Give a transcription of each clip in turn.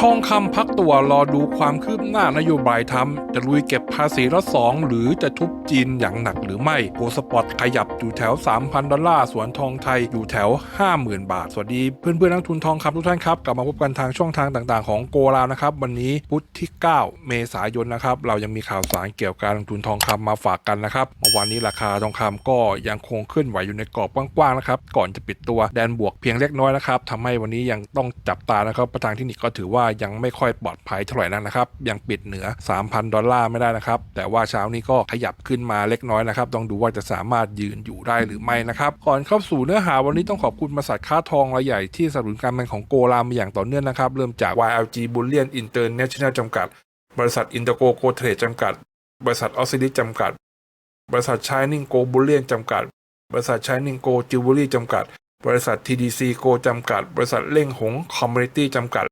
ทองคำพักตัวรอดูความคืบหน้านโยบายทำจะลุยเก็บภาษีละสองหรือจะทุบจีนอย่างหนักหรือไม่โกสปอร์ตขยับอยู่แถว 3,000 ดอลลาร์ส่วนทองไทยอยู่แถว 50,000 บาท สวัสดีเพื่อนเพื่อนนักทุนทองคำทุกท่านครับ กลับมาพบกันทางช่องทางต่างๆของโกลาวนะครับ วันนี้พุธที่ 9 เมษายนนะครับ เรายังมีข่าวสารเกี่ยวกับการลงทุนทองคำมาฝากกันนะครับเมื่อวานนี้ราคาทองคำก็ยังคงเคลื่อนไหวอยู่ในกรอบกว้างๆนะครับก่อนจะปิดตัวแดนบวกเพียงเล็กน้อยนะครับทำให้วันนี้ยังต้องจับตานะครับประธานเทคนิคก็ถือว่ายังไม่ค่อยปลอดภัยเท่าไหร่นักนะครับ ยังปิดเหนือ 3,000 ดอลลาร์ไม่ได้นะครับ แต่ว่าเช้านี้ก็ขยับขึ้นมาเล็กน้อยนะครับ ต้องดูว่าจะสามารถยืนอยู่ได้หรือไม่นะครับ ก่อนเข้าสู่เนื้อหาวันนี้ต้องขอบคุณบริษัทค้าทองรายใหญ่ที่สนับสนุนการเงินของโกลามาอย่างต่อเนื่องนะครับ เริ่มจาก YLG Bullion International จำกัด บริษัท Intergo Go Trade จำกัด บริษัทออสซิลิจำกัด บริษัท Shining Go Bullion จำกัด บริษัท Shining Go Jewelry จำกัดบริษัท TDC Go จำกัด บริษัทเล่งหงคอมมูนิตี้จำกัด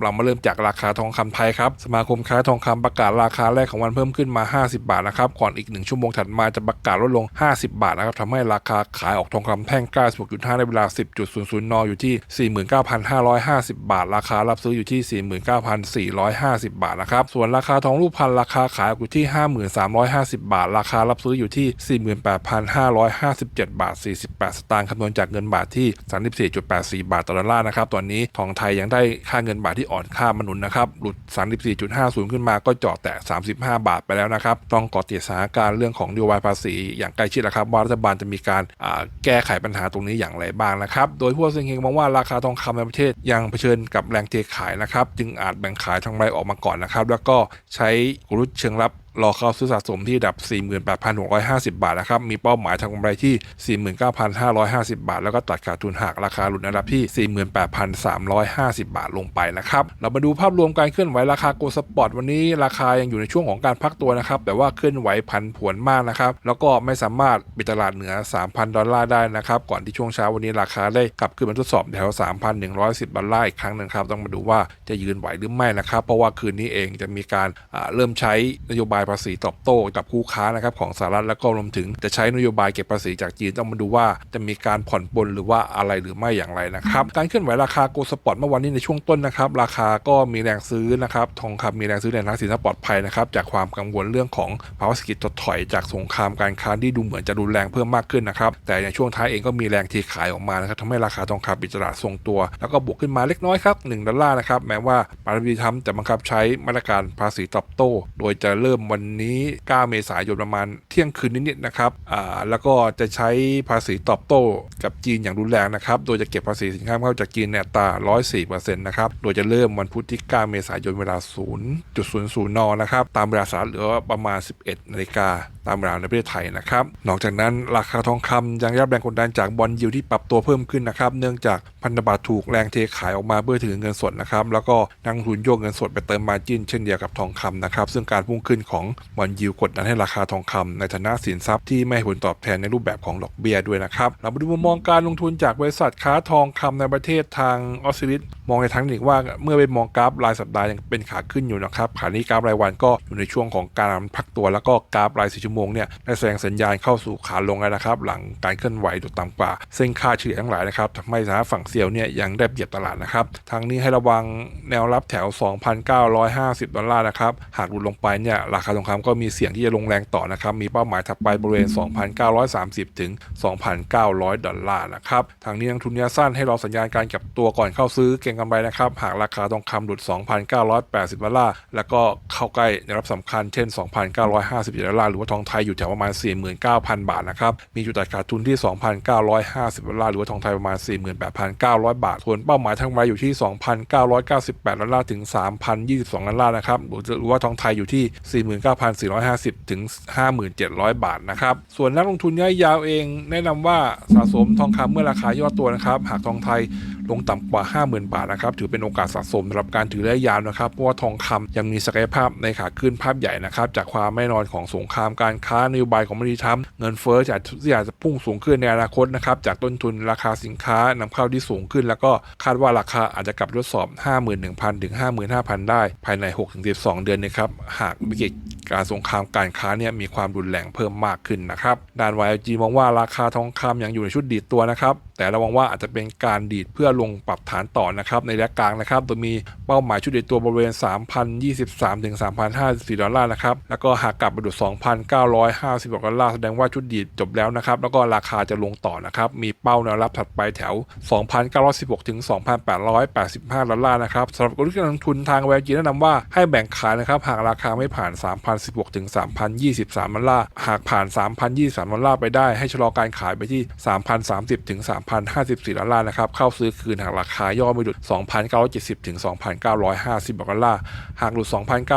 เรามาเริ่มจากราคาทองคำไทยครับ สมาคมค้าทองคำประกาศราคาแรกของวันเพิ่มขึ้นมา 50 บาทนะครับ ก่อนอีก 1 ชั่วโมงถัดมาจะประกาศลดลง 50 บาทนะครับทำให้ราคาขายออกทองคำแท่ง 96.5 ในเวลา 10.00 น อยู่ที่ 49,550 บาท ราคารับซื้ออยู่ที่ 49,450 บาทนะครับ ส่วนราคาทองรูปพันราคาขายออกอยู่ที่ 5350 บาท ราคารับซื้ออยู่ที่ 48,557 บาท 48 สตางค์คำนวณจากเงินบาทที่ 34.84 บาทต่อดอลลาร์นะครับ ตอนนี้ทองไทยยังได้ค่าเงินบาทที่อ่อนค่ามาหนุนนะครับหลุด 34.50 ขึ้นมาก็เจาะแตะ 35 บาทไปแล้วนะครับต้องกาะติดสถานการณ์เรื่องของนโยบายภาษี อย่างใกล้ชิดนะครับว่ารัฐบาลจะมีการแก้ไขปัญหาตรงนี้อย่างไรบ้างนะครับโดยผู้เสี่ยงเฮงมองว่าราคาทองคำในประเทศยังเผชิญกับแรงเทขายนะครับจึงอาจแบ่งขายทางไรออกมาก่อนนะครับแล้วก็ใช้กลยุทธ์เชิงรับ รอเข้าซื้อสะสมที่ดับ 48,650 บาทนะครับ มีเป้าหมายทางกำไรที่ 49,550 บาท แล้วก็ตัดขาดทุนหากราคาหลุดระดับที่ 48,350 บาทลงไปนะครับ เรามาดูภาพรวมการเคลื่อนไหวราคาโกลสปอร์ตวันนี้ราคายังอยู่ในช่วงของการพักตัวนะครับ แต่ว่าเคลื่อนไหวผันผวนมากนะครับ แล้วก็ไม่สามารถปิดตลาดเหนือ 3,000 ดอลลาร์ได้นะครับ ก่อนที่ช่วงเช้าวันนี้ราคาได้กลับขึ้นมาทดสอบแถว 3,110 ดอลลาร์อีกครั้งหนึ่งครับ ต้องมาดูว่าจะยืนไหวหรือไม่นะครับ เพราะว่าคืนนี้เองจะมีการเริ่มใช้นโยบายภาษีตอบโต้กับคู่ค้านะครับของสหรัฐแล้วก็รวมถึงจะใช้นโยบายเก็บภาษีจากจีนต้องมาดูว่าจะมีการผ่อนปลนหรือว่าอะไรหรือไม่อย่างไรนะครับการเคลื่อนไหวราคาโกลสปอร์ตเมื่อวันนี้ในช่วงต้นนะครับราคาก็มีแรงซื้อนะครับทองคำมีแรงซื้อในทางสินทรัพย์ปลอดภัยนะครับจากความกังวลเรื่องของภาวะเศรษฐกิจถดถอยจากสงครามการค้าที่ดูเหมือนจะรุนแรงเพิ่มมากขึ้นนะครับแต่ในช่วงท้ายเองก็มีแรงเทขายออกมานะครับทำให้ราคาทองคำปิดตลาดทรงตัว แล้วก็บวกขึ้นมาเล็กน้อยครับ1ดอลลาร์นะครับแม้ว่าปาราบีทำจะบังคับใช้มาตรการภาษีตอบโต้ โดยจะเริ่มวันันนี้ 9 เมษายนประมาณเที่ยงคืนนิดๆนะครับอ่าแล้วก็จะใช้ภาษีตอบโต้กับจีนอย่างรุนแรงนะครับโดยจะเก็บภาษีสินค้าเข้าจากจีนในอัตรา104%นะครับโดยจะเริ่มวันพุธที่ 9 เมษายนเวลา 0.00 นนะครับตามเวลาสหรัฐหรือว่าประมาณ 11นาฬิกาตามเวลาในประเทศไทยนะครับนอกจากนั้นราคาทองคำยังรับแรงกดดันจากบอลยิวที่ปรับตัวเพิ่มขึ้นนะครับเนื่องจากพันธบัตรถูกแรงเทขายออกมาเพื่อถือเงินสดนะครับแล้วก็นักลงทุนโยกเงินสดไปเติมมาจิ้นเช่นเดียวกับทองคำนะครับซึ่งการพุ่งขึ้นของบอลยิวกดดันให้ราคาทองคำในฐานะสินทรัพย์ที่ไม่ให้ผลตอบแทนในรูปแบบของดอกเบี้ยด้วยนะครับ เรามาดูมุมมองการลงทุนจากบริษัทค้าทองคำในประเทศทางออสซิลิสมองในทางหนึ่งว่าเมื่อไปมองกราฟรายสัปดาห์ยังเป็นขาขึ้นอยู่นะครับขานี้กราฟรายวันก็อยู่ในช่วงของการพักตัวแล้วก็กราฟรายสี่ชั่วโมงเนี่ยได้แสดงสัญญาณเข้าสู่ขาลงแล้วนะครับ หลังการเคลื่อนไหวตัวต่ำกว่า เส้นค่าเฉลี่ยทั้งหลายนะครับทำให้สถาฝั่งเซียวเนี่ยยังได้เปรียบตลาดนะครับทางนี้ให้ระวังแนวรับแถว 2,950 ดอลลาร์นะครับหากหลุดลงไปเนี่ยราคาทองคำก็มีเสี่ยงที่จะลงแรงต่อนะครับ มีเป้าหมายถัดไปบริเวณ 2,930 ถึง 2,900 ดอลลาร์นะครับ ทางนี้นักทุนระยะสั้นให้รอสัญญาณการเก็บตัวก่อนเข้าซื้อเก็งกำไรนะครับ หากราคาทองคำหลุด 2,980 ดอลลาร์ แล้วก็เข้าใกล้แนวรับสำคัญเช่น 2,950 ดอลลาร์ หรือว่าทองไทยอยู่แถวประมาณ 49,000 บาทนะครับ มีจุดตัดขาดทุนที่ 2,950 ดอลลาร์ หรือว่าทองไทยประมาณ 48,900 บาท ส่วนเป้าหมายทางกำไรอยู่ที่ 2,998 ดอลลาร์ ถึง 3,022 ดอลลาร์ นะครับ หรือว่าทองไทยอยู่ที่49,450 ถึง 57,000 บาทนะครับ ส่วนนักลงทุนระยยาวเอง แนะนำว่าสะสมทองคำเมื่อราคาย่อตัวนะครับ หากทองไทยลงต่ำกว่า 50,000 บาทนะครับ ถือเป็นโอกาสสะสมสำหรับการถือระยะยาวนะครับ เพราะว่าทองคำยังมีศักยภาพในขาขึ้นภาพใหญ่นะครับ จากความไม่นอนของสงครามการค้านโยบายของมริทัมเงินเฟ้อจะอาจจะพุ่งสูงขึ้นในอนาคตนะครับ จากต้นทุนราคาสินค้านำเข้าที่สูงขึ้น แล้วก็คาดว่าราคาอาจจะกลับทดสอบ 51,000 ถึง 55,000 ได้ ภายใน 6-12 เดือนนะครับ หากวิกฤต การสงครามการค้าเนี่ยมีความรุนแรงเพิ่มมากขึ้นนะครับด้าน YLG มองว่าราคาทองคำยังอยู่ในชุดดีดตัวนะครับแต่ระวังว่าอาจจะเป็นการดีดเพื่อลงปรับฐานต่อนะครับในระยะกลางนะครับโดยมีเป้าหมายชุดเดตัวบริเวณ 3,023ถึง3,054ดอลลาร์นะครับแล้วก็หากกลับไปดู2,950ดอลลาร์แสดงว่าชุดดีดจบแล้วนะครับแล้วก็ราคาจะลงต่อนะครับมีเป้าแนวรับถัดไปแถว 2,916ถึง2,885ดอลลาร์นะครับสำหรับกลยุทธ์การลงทุนทางแวร์จีแนะนำว่าให้แบ่งขายนะครับหากราคาไม่ผ่าน 3,016ถึง3,023ดอลลาร์หากผ่าน 3,023ดอลลาร์ไปได้ให้ชะลอการขายไปที่ 3,030ถึง3,054 ดอลลาร์นะครับ เข้าซื้อคืนหากราคาย่อไม่หลุด 2,970 ถึง 2,950 ดอลลาร์ หากหลุด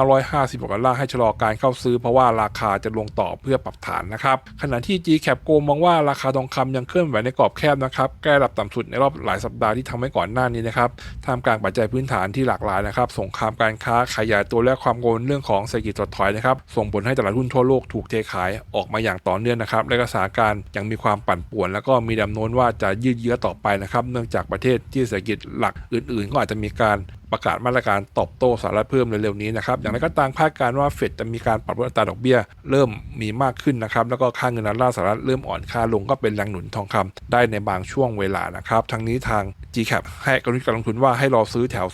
2,950 ดอลลาร์ให้ชะลอการเข้าซื้อเพราะว่าราคาจะลงต่อเพื่อปรับฐานนะครับ ขณะที่ GCAP Go มองว่าราคาทองคำยังเคลื่อนไหวในกรอบแคบนะครับใกล้ระดับต่ำสุดในรอบหลายสัปดาห์ที่ทำให้ก่อนหน้านี้นะครับท่ามกลางปัจจัยพื้นฐานที่หลากหลายนะครับสงครามการค้าขยายตัวและความกังวลเรื่องของเศรษฐกิจถดถอยนะครับส่งผลให้ตลาดหุ้นทั่วโลกถูกเทขายออกมาอย่างต่อเนื่องนะครับและก็สถานการณ์ยังมีความปั่นป่วน แล้วก็มีแนวโน้มว่าจะยืดเยื้อต่อไปนะครับ เนื่องจากประเทศที่เศรษฐกิจหลักอื่นๆ ก็อาจจะมีการ ประกาศมาตรการตอบโต้สหรัฐเพิ่มเร็วๆนี้นะครับ อย่างไรก็ตามคาดการณ์ว่าเฟดจะมีการปรับลดอัตราดอกเบี้ย เริ่มมีมากขึ้นนะครับ แล้วก็ค่าเงินดอลลาร์สหรัฐเริ่มอ่อนค่าลงก็เป็นแรงหนุนทองคำได้ในบางช่วงเวลานะครับ ทั้งนี้ทาง GCAP ให้กลยุทธ์การลงทุนว่าให้รอซื้อแถว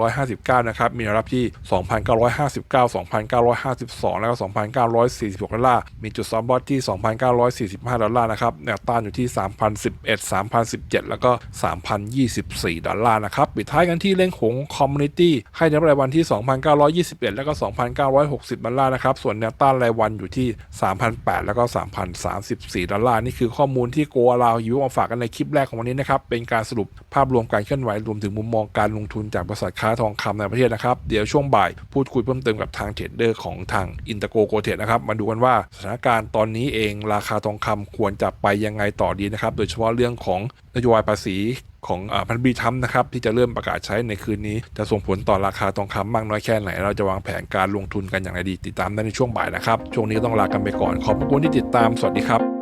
2,959 นะครับ มีแนวรับที่ 2,959 2,952 แล้วก็ 2,946 ดอลลาร์ มีจุดซับบอทที่ 2,945 ดอลลาร์นะครับ แนวต้านอยู่ที่ 3,011 3,017 แล้วก็ 3,024 ดอลลาร์นะครับ ปิดท้ายกันที่เล่งหงคอมมูนิตี้ให้นวรับรายวันที่ 2,921 แล้วก็ 2,960 ดอลลาร์นะครับ ส่วนแนวต้านรายวันอยู่ที่ 3,008 แล้วก็ 3,034 ดอลลาร์ นี่คือข้อมูลที่โกอาลาวยูมาฝากกันในคลิปแรกของวันนี้นะครับ เป็นการสรุปภาพรวมการเคลื่อนไหวรวมถึงมุมมองการลงทุนจากบริษัทค้าทองคำในประเทศนะครับ เดี๋ยวช่วงบ่ายพูดคุยเพิ่มเติมกับทางเทรดเดอร์ของทางอินเตอร์โกโกเทรดนะครับ มาดูกันว่าสถานการณ์ตอนนี้เองราคาทองคำควรจะไปยังไงต่อดีนะครับ โดยเฉพาะเรื่องของนโยบายภาษี ของพันบีทัมนะครับที่จะเริ่มประกาศใช้ในคืนนี้ จะส่งผลต่อราคาทองคำมากน้อยแค่ไหน เราจะวางแผนการลงทุนกันอย่างไรดีติดตามได้ในช่วงบ่ายนะครับ ช่วงนี้ต้องลากันไปก่อน ขอบคุณที่ติดตามสวัสดีครับ